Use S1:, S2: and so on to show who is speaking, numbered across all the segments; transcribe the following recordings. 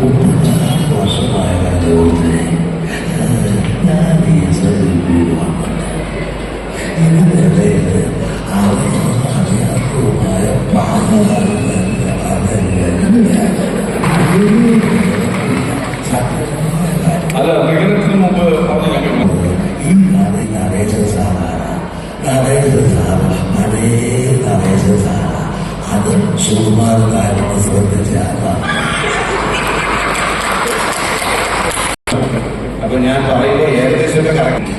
S1: മുപ്പത്താറ് വർഷമായ ജോലിനെ ഞാൻ ഈ വീട് വന്നിട്ട് ഇതിനിടയിൽ അറിയാത്തതുമായ പല
S2: അല്ല നിഗമനത്തിന് മുമ്പ്
S1: ഈ നടേശ സാറാണ്. നടേശ സാറ് അതേ നടേശ സാറ. സുകുമാർ കാരണം ശ്രദ്ധിച്ച ആളാണ്
S2: അപ്പൊ ഞാൻ പറയുമ്പോൾ ഏകദേശം കറക്റ്റ്.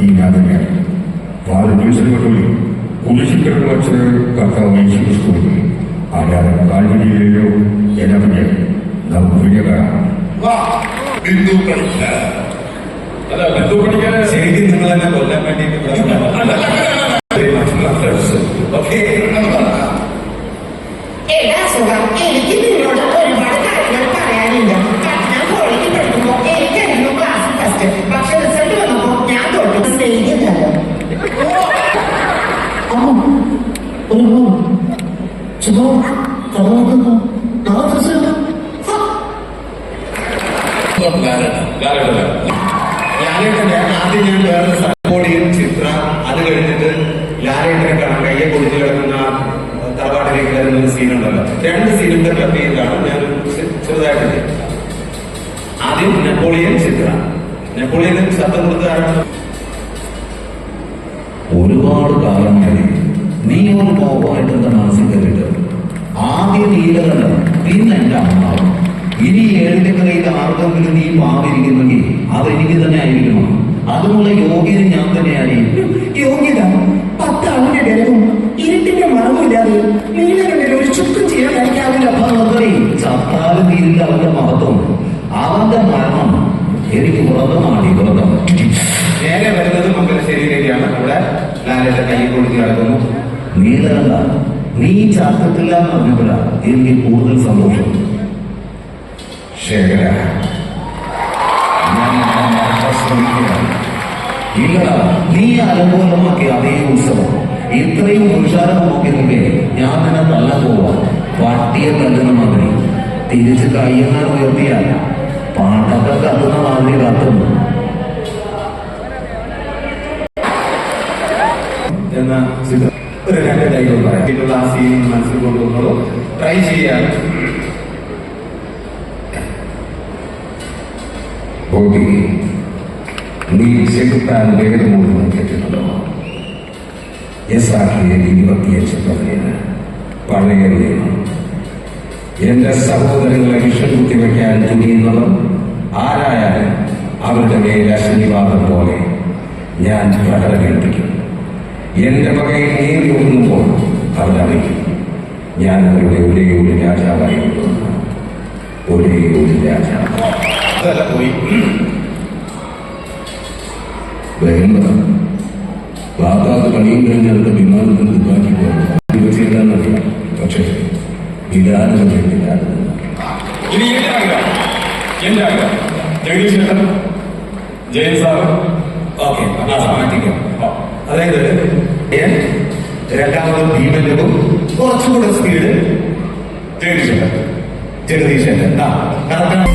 S3: ഈ പാൽ മത്സരങ്ങളിൽ കുരിശിക്കിടന്ന് വച്ച് കർത്താവ് കാൽവരിയിലെയോ എന്നെ നമുക്ക് വിജയകാരാണ്
S4: ബിന്ദു പഠിക്ക.
S2: അല്ല ബിന്ദു പഠിക്കാൻ
S5: ശരിക്കും നിങ്ങൾ എന്നെ കൊല്ലാൻ വേണ്ടിയിട്ട്
S4: ഓക്കെ.
S6: എടാ സുഖം എനിക്ക് നിന്നോട് ഒരുപാട് കാര്യങ്ങൾ പറയാനുണ്ട്.
S5: ലാലേട്ടന്റെ ആദ്യം ഞാൻ ചിത്ര കഴിഞ്ഞിട്ട് രണ്ട് നെപ്പോളിയൻ ചിത്ര നെപ്പോളിയൻ
S1: ഒരുപാട് കാലമായി നീ ഒരു പോവായിട്ട് എന്റെ മനസ്സിൽ കയറിയിട്ട് ആദ്യം നീലകണ്ഠൻ പിന്നെ എന്റെ അമ്മാവ് കരയിൽ ആർക്കെങ്കിലും നീ പാവിരിക്കുന്നെങ്കിൽ അതെനിക്ക് തന്നെ ആയിരിക്കണം അതുമുള്ള യോഗ്യത ഞാൻ തന്നെയായിരിക്കും
S6: യോഗ്യത? പത്താളിന്റെ ഡലവും ഇരുട്ടിന്റെ മറവില്ലാതെ ഒരു ചുക്കും ചെയ്യാൻ കഴിക്കാവില്ല
S1: ഭഗവതി ചത്താലും തീരില്ല അവന്റെ മഹത്വം. അവന്റെ മരണം എനിക്ക് വ്രതമാണ് ഈ വ്രതം.
S5: നേരെ വരുന്നത് മംഗലശ്ശേരിയിലേക്കാണ്. അവിടെ ലാലേട്ടൻ കൈ കൊടുത്തി നടക്കുന്നു
S1: നീലകണ്ഠ നീ ചാത്തത്തില്ല എന്ന് പറഞ്ഞപ്പോഴാണ് എനിക്ക് കൂടുതൽ സന്തോഷം.
S3: ശേഖര it out.
S1: ഇല്ല നീ അനുകൂലമാക്കിയ അതേ ഉത്സവം. ഇത്രയും പുരുഷാരമൊക്കെ നിൽക്കെ ഞാൻ തന്നെ തല്ല പോവാ പട്ടിയെ തല്ലുന്ന മാതിരി. തിരിച്ച് കയ്യെന്നാൽ ഉയർത്തിയാൽ പാട്ടൊക്കെ കത്തുന്ന മാതിരി കത്തുന്നു.
S5: എന്ന ചിത്രം ഒരു രണ്ട് ഡയലോഗ് പറയാം. ആ സീൻ മനസ്സിൽ കൊണ്ടുവന്നതോ ട്രൈ ചെയ്യാൻ
S3: ബോബി നീ ചെകുത്താൻ വേദമൂന്ന് കേട്ടിട്ടുണ്ടോ യസാക്കിയ ഇരുപത്തിയഞ്ച് പതിനേഴ് പഴയ നിയമം. എന്റെ സഹോദരങ്ങളെ വിഷം വയ്ക്കാൻ തുനിയുന്നവർ ആരായാലും അവരുടെ മേൽ അശനിവാദം പോലെ ഞാൻ പ്രഹര കേൾപ്പിക്കും. എന്റെ വകയിൽ നേരി ഒന്നുമ്പോൾ അവരറിയും ഞാൻ അവരുടെ ഒരേ ഒരു രാജാവായിരുന്നു ഒരേ ഒരു രാജാവ്
S5: അതല്ല പോയി.
S3: വേണ്ട. ബാബാക്ക് പണിയും കഴിഞ്ഞാൽ വിമാനത്തിൽ ദുബാക്കി പോകണം ചെയ്താന്നറിയാം പക്ഷേ ഇതാണ് വേണ്ടിയിട്ടാണ്
S2: ഇനി എന്റെ ആഗ്രഹം. എന്റെ ആഗ്രഹം. ജഗദീഷ് ചേട്ടൻ ജയൻ സാർ.
S5: ഓക്കെ മാറ്റിക്കാം. അതായത് ഞാൻ രണ്ടാമത് ഭീമനും കുറച്ചുകൂടെ സ്പീഡ്
S2: ജഗദീഷ്
S5: ജഗദീശൻ ആ കറക്റ്റ്